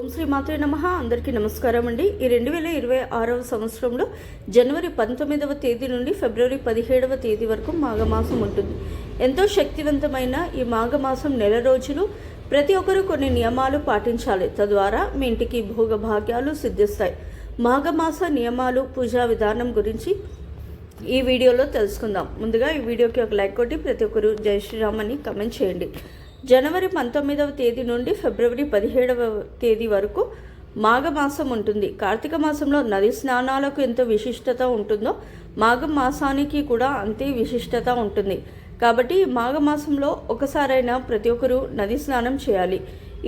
ఓం శ్రీ మాతృ నమ. అందరికీ నమస్కారం అండి. ఈ రెండు వేల ఇరవై ఆరవ సంవత్సరంలో జనవరి పంతొమ్మిదవ తేదీ నుండి ఫిబ్రవరి పదిహేడవ తేదీ వరకు మాఘమాసం ఉంటుంది. ఎంతో శక్తివంతమైన ఈ మాఘమాసం నెల రోజులు ప్రతి ఒక్కరూ కొన్ని నియమాలు పాటించాలి. తద్వారా మీ ఇంటికి భోగభాగ్యాలు సిద్ధిస్తాయి. మాఘమాస నియమాలు పూజా విధానం గురించి ఈ వీడియోలో తెలుసుకుందాం. ముందుగా ఈ వీడియోకి ఒక లైక్ కొట్టి ప్రతి ఒక్కరు జై శ్రీరామ్ అని కమెంట్ చేయండి. జనవరి పంతొమ్మిదవ తేదీ నుండి ఫిబ్రవరి పదిహేడవ తేదీ వరకు మాఘమాసం ఉంటుంది. కార్తీక మాసంలో నది స్నానాలకు ఎంత విశిష్టత ఉంటుందో మాఘ మాసానికి కూడా అంతే విశిష్టత ఉంటుంది. కాబట్టి మాఘమాసంలో ఒకసారైనా ప్రతి ఒక్కరూ నది స్నానం చేయాలి.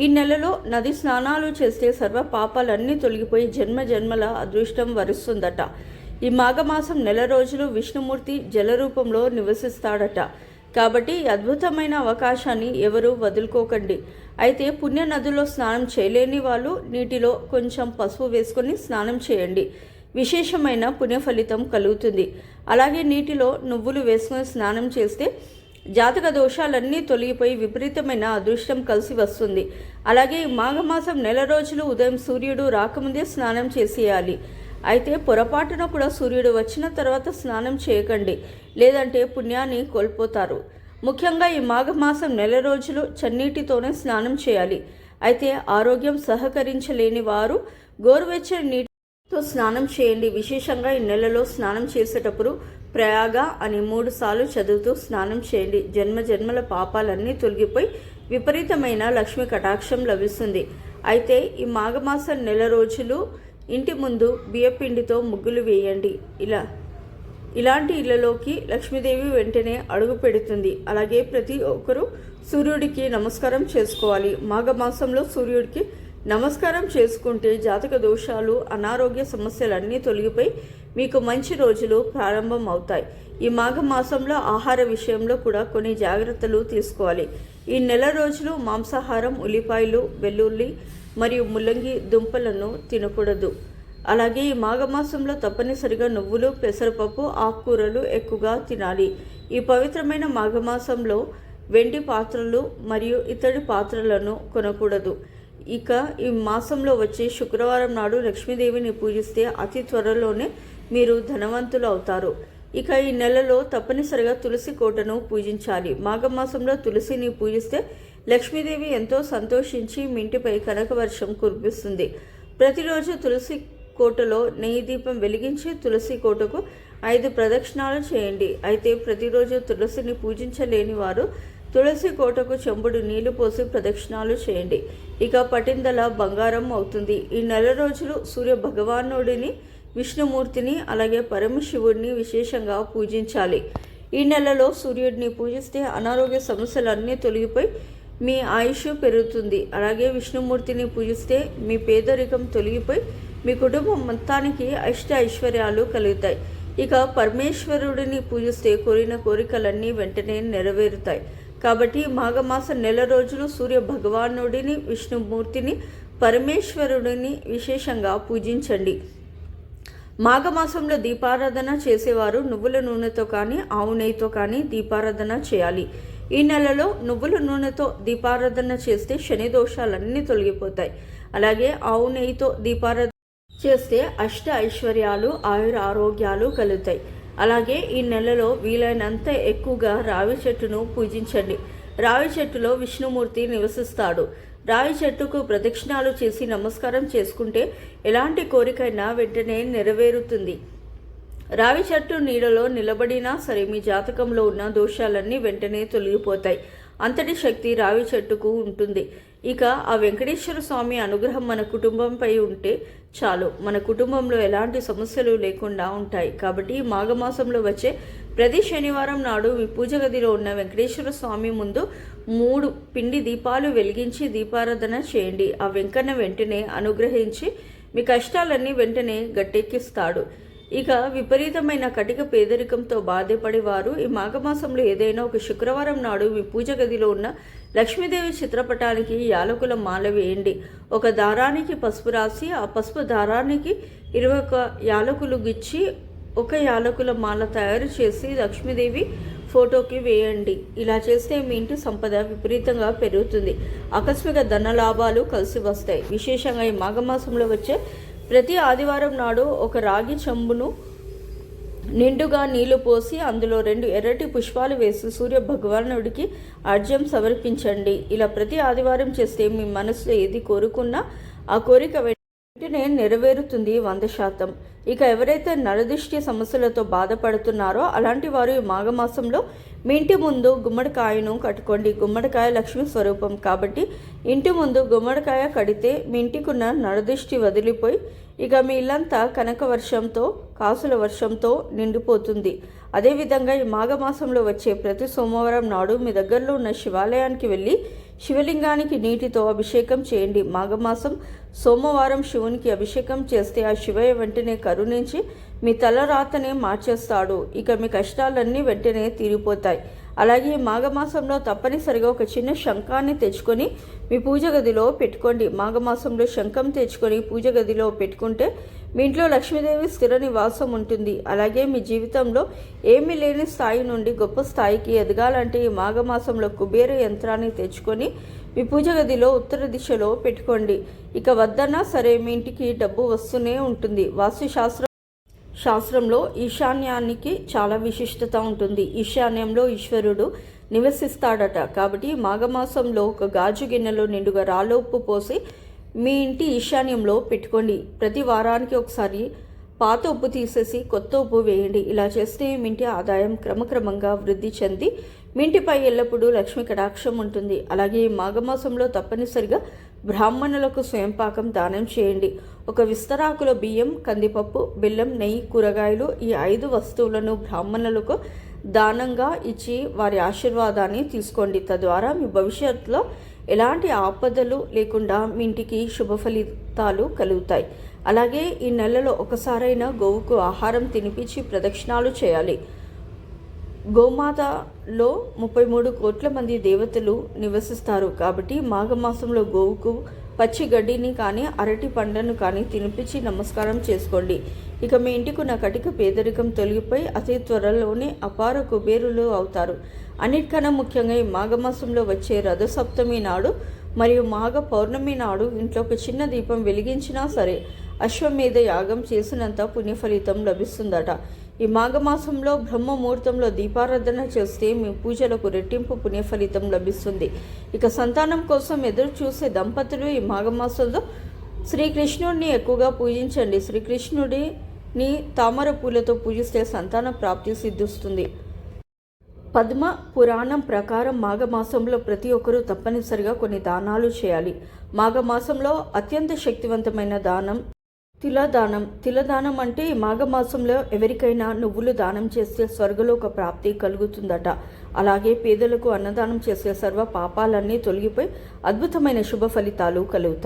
ఈ నెలలో నది స్నానాలు చేస్తే సర్వ పాపాలన్నీ తొలగిపోయి జన్మ జన్మల అదృష్టం వరుస్తుందట. ఈ మాఘమాసం నెల రోజులు విష్ణుమూర్తి జల రూపంలో నివసిస్తాడట. కాబట్టి అద్భుతమైన అవకాశాన్ని ఎవరూ వదులుకోకండి. అయితే పుణ్య నదిలో స్నానం చేయలేని వాళ్ళు నీటిలో కొంచెం పసుపు వేసుకొని స్నానం చేయండి. విశేషమైన పుణ్య ఫలితం కలుగుతుంది. అలాగే నీటిలో నువ్వులు వేసుకొని స్నానం చేస్తే జాతక దోషాలన్నీ తొలగిపోయి విపరీతమైన అదృష్టం కలిసి వస్తుంది. అలాగే ఈ మాఘమాసం నెల రోజులు ఉదయం సూర్యుడు రాకముందే స్నానం చేసేయాలి. అయితే పొరపాటున కూడా సూర్యుడు వచ్చిన తర్వాత స్నానం చేయకండి లేదంటే పుణ్యాన్ని కోల్పోతారు. ముఖ్యంగా ఈ మాఘమాసం నెల రోజులు చన్నీటితోనే స్నానం చేయాలి. అయితే ఆరోగ్యం సహకరించలేని వారు గోరువెచ్చని నీటితో స్నానం చేయండి. విశేషంగా ఈ నెలలో స్నానం చేసేటప్పుడు ప్రయాగ అని మూడు సార్లు చదువుతూ స్నానం చేయండి. జన్మ జన్మల పాపాలన్నీ తొలగిపోయి విపరీతమైన లక్ష్మి కటాక్షం లభిస్తుంది. అయితే ఈ మాఘమాసం నెల రోజులు ఇంటి ముందు బియ్యపిండితో ముగ్గులు వేయండి. ఇలా ఇలాంటి ఇళ్ళలోకి లక్ష్మీదేవి వెంటనే అడుగు పెడుతుంది. అలాగే ప్రతి ఒక్కరూ సూర్యుడికి నమస్కారం చేసుకోవాలి. మాఘమాసంలో సూర్యుడికి నమస్కారం చేసుకుంటే జాతక దోషాలు అనారోగ్య సమస్యలన్నీ తొలగిపోయి మీకు మంచి రోజులు ప్రారంభం అవుతాయి ఈ మాఘమాసంలో ఆహార విషయంలో కూడా కొన్ని జాగ్రత్తలు తీసుకోవాలి. ఈ నెల రోజులు మాంసాహారం ఉల్లిపాయలు వెల్లుల్లి మరియు ముల్లంగి దుంపలను తినకూడదు. అలాగే ఈ మాఘమాసంలో తప్పనిసరిగా నువ్వులు పెసరపప్పు ఆకుకూరలు ఎక్కువగా తినాలి. ఈ పవిత్రమైన మాఘమాసంలో వెండి పాత్రలు మరియు ఇతడి పాత్రలను కొనకూడదు. ఇక ఈ మాసంలో వచ్చే శుక్రవారం నాడు లక్ష్మీదేవిని పూజిస్తే అతి త్వరలోనే మీరు ధనవంతులు అవుతారు. ఇక ఈ నెలలో తప్పనిసరిగా తులసి కోటను పూజించాలి. మాఘమాసంలో తులసిని పూజిస్తే లక్ష్మీదేవి ఎంతో సంతోషించి మింటిపై కనకవర్షం కురిపిస్తుంది. ప్రతిరోజు తులసి కోటలో నెయ్యి దీపం వెలిగించి తులసి కోటకు ఐదు ప్రదక్షిణాలు చేయండి. అయితే ప్రతిరోజు తులసిని పూజించలేని వారు తులసి కోటకు చెంబుడు నీళ్ళు పోసి ప్రదక్షిణాలు చేయండి. ఇక పటిందల బంగారం అవుతుంది. ఈ నెల రోజులు సూర్య భగవానుడిని విష్ణుమూర్తిని అలాగే పరమశివుడిని విశేషంగా పూజించాలి. ఈ నెలలో సూర్యుడిని పూజిస్తే అనారోగ్య సమస్యలన్నీ తొలగిపోయి మీ ఆయుష్ పెరుగుతుంది. అలాగే విష్ణుమూర్తిని పూజిస్తే మీ పేదరికం తొలగిపోయి మీ కుటుంబం మొత్తానికి అష్ట ఐశ్వర్యాలు కలుగుతాయి. ఇక పరమేశ్వరుడిని పూజిస్తే కోరిన కోరికలన్నీ వెంటనే నెరవేరుతాయి. కాబట్టి మాఘమాస నెల రోజులు సూర్య భగవానుడిని విష్ణుమూర్తిని పరమేశ్వరుడిని విశేషంగా పూజించండి. మాఘమాసంలో దీపారాధన చేసేవారు నువ్వుల నూనెతో కానీ ఆవు నెయ్యితో కానీ దీపారాధన చేయాలి. ఈ నెలలో నువ్వుల నూనెతో దీపారాధన చేస్తే శని దోషాలన్నీ తొలగిపోతాయి. అలాగే ఆవు నెయ్యితో దీపారాధన చేస్తే అష్ట ఐశ్వర్యాలు ఆయుర ఆరోగ్యాలు కలుగుతాయి. అలాగే ఈ నెలలో వీలైనంత ఎక్కువగా రావి చెట్టును పూజించండి. రావి చెట్టులో విష్ణుమూర్తి నివసిస్తాడు. రావి చెట్టుకు ప్రదక్షిణాలు చేసి నమస్కారం చేసుకుంటే ఎలాంటి కోరికైనా వెంటనే నెరవేరుతుంది. రావి చెట్టు నీడలో నిలబడినా సరే మీ జాతకంలో ఉన్న దోషాలన్నీ వెంటనే తొలగిపోతాయి. అంతటి శక్తి రావి చెట్టుకు ఉంటుంది. ఇక ఆ వెంకటేశ్వర స్వామి అనుగ్రహం మన కుటుంబంపై ఉంటే చాలు. మన కుటుంబంలో ఎలాంటి సమస్యలు లేకుండా ఉంటాయి. కాబట్టి మాఘమాసంలో వచ్చే ప్రతి శనివారం నాడు మీ పూజ గదిలో ఉన్న వెంకటేశ్వర స్వామి ముందు మూడు పిండి దీపాలు వెలిగించి దీపారాధన చేయండి. ఆ వెంకన్న వెంటనే అనుగ్రహించి మీ కష్టాలన్నీ వెంటనే గట్టెక్కిస్తాడు. ఇక విపరీతమైన కటిక పేదరికంతో బాధపడేవారు. ఈ మాఘమాసంలో ఏదైనా ఒక శుక్రవారం నాడు మీ పూజ గదిలో ఉన్న లక్ష్మీదేవి చిత్రపటానికి యాలకుల మాల వేయండి. ఒక దారానికి పసుపు రాసి ఆ పసుపు దారానికి ఇరవై ఒక యాలకులు గిచ్చి ఒక యాలకుల మాల తయారు చేసి లక్ష్మీదేవి ఫోటోకి వేయండి. ఇలా చేస్తే మీ ఇంటి సంపద విపరీతంగా పెరుగుతుంది. ఆకస్మిక ధన లాభాలు కలిసి వస్తాయి. విశేషంగా ఈ మాఘమాసంలో వచ్చే ప్రతి ఆదివారం నాడు ఒక రాగి చెంబును నిండుగా నీళ్ళు పోసి అందులో రెండు ఎర్రటి పుష్పాలు వేసి సూర్య భగవానుడికి అర్జం సమర్పించండి. ఇలా ప్రతి ఆదివారం చేస్తే మీ మనసులో ఏది కోరుకున్నా ఆ కోరిక వెంటనే నెరవేరుతుంది వంద శాతం. ఇక ఎవరైతే నరదృష్టి సమస్యలతో బాధపడుతున్నారో అలాంటి వారు ఈ మాఘమాసంలో మీ ఇంటి ముందు గుమ్మడికాయను కట్టుకోండి. గుమ్మడికాయ లక్ష్మీ స్వరూపం కాబట్టి ఇంటి ముందు గుమ్మడికాయ కడితే మీ ఇంటికున్న నరదృష్టి వదిలిపోయి ఇక మీ ఇల్లంతా కనక వర్షంతో కాసుల వర్షంతో నిండిపోతుంది. అదేవిధంగా ఈ మాఘమాసంలో వచ్చే ప్రతి సోమవారం నాడు మీ దగ్గరలో ఉన్న శివాలయానికి వెళ్ళి శివలింగానికి నీటితో అభిషేకం చేయండి. మాఘమాసం సోమవారం శివునికి అభిషేకం చేస్తే ఆ శివయ్య వెంటనే కరుణించి మీ తలరాతనే మార్చేస్తాడు. ఇక మీ కష్టాలన్నీ వెంటనే తీరిపోతాయి. అలాగే మాఘమాసంలో తప్పనిసరిగా ఒక చిన్న శంఖాన్ని తెచ్చుకొని మీ పూజ గదిలో పెట్టుకోండి. మాఘమాసంలో శంఖం తెచ్చుకొని పూజ గదిలో పెట్టుకుంటే మీ ఇంట్లో లక్ష్మీదేవి స్థిర నివాసం ఉంటుంది. అలాగే మీ జీవితంలో ఏమీ లేని స్థాయి నుండి గొప్ప స్థాయికి ఎదగాలంటే ఈ మాఘమాసంలో కుబేర యంత్రాన్ని తెచ్చుకొని మీ పూజ గదిలో ఉత్తర దిశలో పెట్టుకోండి. ఇక వద్దన్నా సరే మీ ఇంటికి డబ్బు వస్తూనే ఉంటుంది. వాస్తుశాస్త్రం శాస్త్రంలో ఈశాన్యానికి చాలా విశిష్టత ఉంటుంది. ఈశాన్యంలో ఈశ్వరుడు నివసిస్తాడట. కాబట్టి మాఘమాసంలో ఒక గాజు గిన్నెలో నిండుగా రాళ్ళ ఉప్పు పోసి మీ ఇంటి ఈశాన్యంలో పెట్టుకోండి. ప్రతి వారానికి ఒకసారి పాత ఉప్పు తీసేసి కొత్త ఉప్పు వేయండి. ఇలా చేస్తే మీ ఇంటి ఆదాయం క్రమక్రమంగా వృద్ధి చెంది మీ ఇంటిపై ఎల్లప్పుడూ లక్ష్మి కటాక్షం ఉంటుంది. అలాగే మాఘమాసంలో తప్పనిసరిగా బ్రాహ్మణులకు స్వయంపాకం దానం చేయండి. ఒక విస్తరాకుల బియ్యం కందిపప్పు బెల్లం నెయ్యి కూరగాయలు ఈ ఐదు వస్తువులను బ్రాహ్మణులకు దానంగా ఇచ్చి వారి ఆశీర్వాదాన్ని తీసుకోండి. తద్వారా మీ భవిష్యత్తులో ఎలాంటి ఆపదలు లేకుండా మీ ఇంటికి శుభ ఫలితాలు కలుగుతాయి. అలాగే ఈ నెలలో ఒకసారైనా గోవుకు ఆహారం తినిపించి ప్రదక్షిణాలు చేయాలి. గోమాత లో ముప్పై మూడు కోట్ల మంది దేవతలు నివసిస్తారు. కాబట్టి మాఘమాసంలో గోవుకు పచ్చి గడ్డిని కానీ అరటి పండ్లను కానీ తినిపించి నమస్కారం చేసుకోండి. ఇక మీ ఇంటికున్న కటిక పేదరికం తొలగిపోయి అతి త్వరలోనే అపార కుబేరులు అవుతారు. అన్నిటికన్నా ముఖ్యంగా ఈ మాఘమాసంలో వచ్చే రథసప్తమి నాడు మరియు మాఘ పౌర్ణమి నాడు ఇంట్లో ఒక చిన్న దీపం వెలిగించినా సరే అశ్వమేధ యాగం చేసినంత పుణ్యఫలితం లభిస్తుందట. ఈ మాఘమాసంలో బ్రహ్మముహూర్తంలో దీపారాధన చేస్తే మీ పూజలకు రెట్టింపు పుణ్యఫలితం లభిస్తుంది. ఇక సంతానం కోసం ఎదురు చూసే దంపతులు ఈ మాఘమాసంలో శ్రీకృష్ణుడిని ఎక్కువగా పూజించండి. శ్రీకృష్ణుడిని తామర పూలతో పూజిస్తే సంతాన ప్రాప్తి సిద్ధిస్తుంది. పద్మ పురాణం ప్రకారం మాఘమాసంలో ప్రతి ఒక్కరూ తప్పనిసరిగా కొన్ని దానాలు చేయాలి. మాఘమాసంలో అత్యంత శక్తివంతమైన దానం తిలదానం. తిలదానం అంటే మాఘమాసంలో ఎవరికైనా నువ్వులు దానం చేస్తే స్వర్గలోక ప్రాప్తి కలుగుతుందట. అలాగే పేదలకు అన్నదానం చేసే సర్వ పాపాలన్నీ తొలగిపోయి అద్భుతమైన శుభ ఫలితాలు కలుగుతాయి.